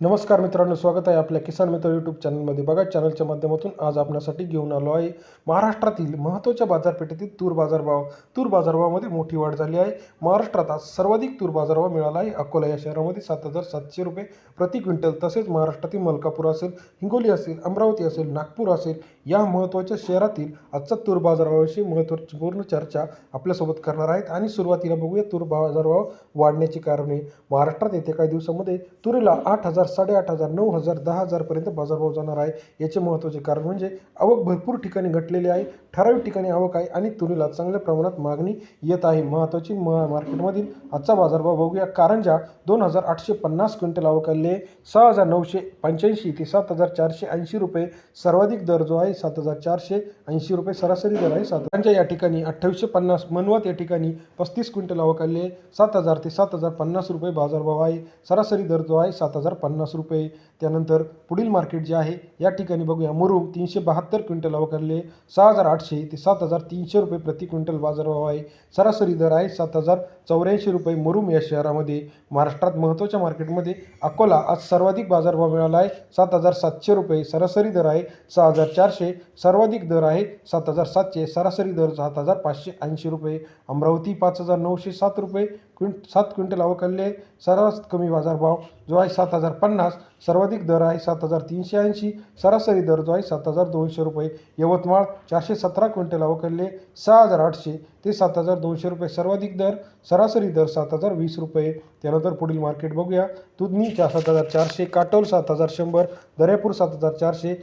नमस्कार मित्रांनो स्वागत आहे आपल्या किसान मित्र यूट्यूब चॅनलमध्ये बघा चॅनलच्या माध्यमातून आज आपल्यासाठी घेऊन आलो आहे. महाराष्ट्रातील महत्त्वाच्या बाजारपेठेतील तूर बाजारभाव. तूर बाजारभावामध्ये मोठी वाढ झाली आहे. महाराष्ट्रात आज सर्वाधिक तूर बाजारभाव मिळाला आहे. अकोला या शहरामध्ये सात हजार सातशे रुपये प्रति क्विंटल तसेच महाराष्ट्रातील मलकापूर असेल हिंगोली असेल अमरावती असेल नागपूर असेल या महत्त्वाच्या शहरातील आजचा तूर बाजारभावाविषयी महत्त्वाची पूर्ण चर्चा आपल्यासोबत करणार आहेत. आणि सुरुवातीला बघूया तूर बाजारभाव वाढण्याची कारणे महाराष्ट्रात येत्या काही दिवसामध्ये तुरीला आठ हजार साडेआठ हजार नऊ हजार दहा हजारपर्यंत बाजारभाव जाणार आहे. याचे महत्त्वाचे कारण म्हणजे आवक भरपूर ठिकाणी घटलेली आहे ठराविक ठिकाणी आवक आहे आणि तुरीला चांगल्या प्रमाणात मागणी येत आहे. महत्त्वाची म मार्केटमधील आजचा बाजारभाव बघूया. कारंजा दोन हजार आठशे पन्नास क्विंटल आवक आलेली आहे सहा हजार नऊशे पंच्याऐंशी ते सात हजार चारशे ऐंशी रुपये सर्वाधिक दर जो आहे सात हजार चारशे ऐंशी रुपये सरासरी दर आहे सात या ठिकाणी अठ्ठावीसशे पन्नास मनवत या ठिकाणी पस्तीस क्विंटल आवक आलेली आहे सात हजार ते सात हजार पन्नास रुपये बाजारभाव आहे सरासरी दर जो आहे सात हजार पन्नास पन्नास रुपये. त्यानंतर पुढील मार्केट जे आहे या ठिकाणी बघूया. मुरुम तीनशे बहात्तर क्विंटल अवकारले सहा हजार आठशे ते सात हजार तीनशे रुपये प्रति क्विंटल बाजारभाव आहे. सरासरी दर आहे सात हजार चौऱ्याऐंशी रुपये मुरुम या शहरामध्ये. महाराष्ट्रात महत्त्वाच्या मार्केटमध्ये अकोला आज सर्वाधिक बाजारभाव मिळाला आहे सात हजार सातशे रुपये. सरासरी दर आहे सहा हजार चारशे सर्वाधिक दर आहे सात हजार सातशे सरासरी दर सात हजार पाचशे ऐंशी रुपये. अमरावती पाच हजार नऊशे सात रुपये क्विंट सात क्विंटल आवक सर्वात कमी बाजारभाव जो आहे सात हजार पन्नास सर्वाधिक दर आहे सात हजार तीनशे ऐंशी सरासरी दर जो आहे सात हजार दोनशे रुपये यवतमाळ चारशे सतरा क्विंटल आवक सहा हजार आठशे ते सात हजार दोनशे रुपये सर्वाधिक दर सरासरी दर सात हजार वीस रुपये त्यानंतर पुढील मार्केट बघूया दुधनी चार सात हजार चारशे काटोल सात हजार शंभर दर्यापूर सात हजार चारशे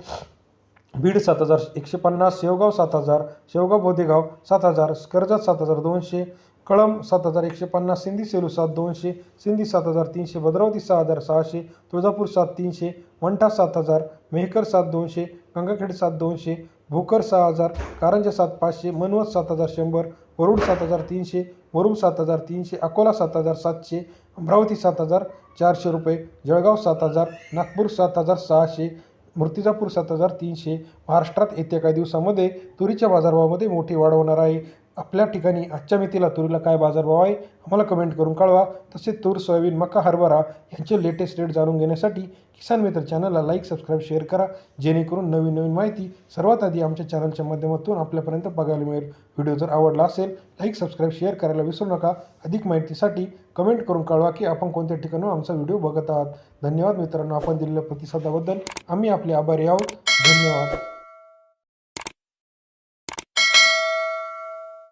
बीड सात हजार एकशे पन्नास शेवगाव सात हजार शेवगाव बोदेगाव सात हजार कर्जत सात हजार दोनशे कळम सात हजार एकशे पन्नास सिंधी सेलू सात दोनशे सिंधी सात हजार तीनशे भद्रावती सहा हजार सहाशे तुळजापूर सात तीनशे मंठा सात हजार मेहकर सात दोनशे गंगाखेड सात दोनशे भोकर सहा हजार कारंजा सात पाचशे मनवत सात हजार शंभर वरुड सात हजार तीनशे वरुम सात हजार तीनशे अकोला सात हजार सातशे अमरावती सात हजार चारशे रुपये जळगाव सात हजार नागपूर सात हजार सहाशे मूर्तिजापूर सात हजार तीनशे महाराष्ट्रात येत्या काही दिवसामध्ये तुरीच्या बाजारभावामध्ये मोठी वाढ होणार आहे आपल्या ठिकाणी आजच्या मितीला तुरीला काय बाजारभाव आहे आम्हाला कमेंट करून कळवा. तसेच तूर सोयाबीन मका हरभरा यांचे लेटेस्ट रेट जाणून घेण्यासाठी किसान मित्र चॅनलला लाईक सबस्क्राईब शेअर करा. जेणेकरून नवीन नवीन माहिती सर्वात आधी आमच्या चॅनलच्या माध्यमातून आपल्यापर्यंत बघायला मिळेल. व्हिडिओ जर आवडला असेल लाईक सबस्क्राईब शेअर करायला विसरू नका. अधिक माहितीसाठी कमेंट करून कळवा की आपण कोणत्या ठिकाणून आमचा व्हिडिओ बघत आहात. धन्यवाद मित्रांनो आपण दिलेल्या प्रतिसादाबद्दल. आम्ही आपले आभारी आहोत. धन्यवाद.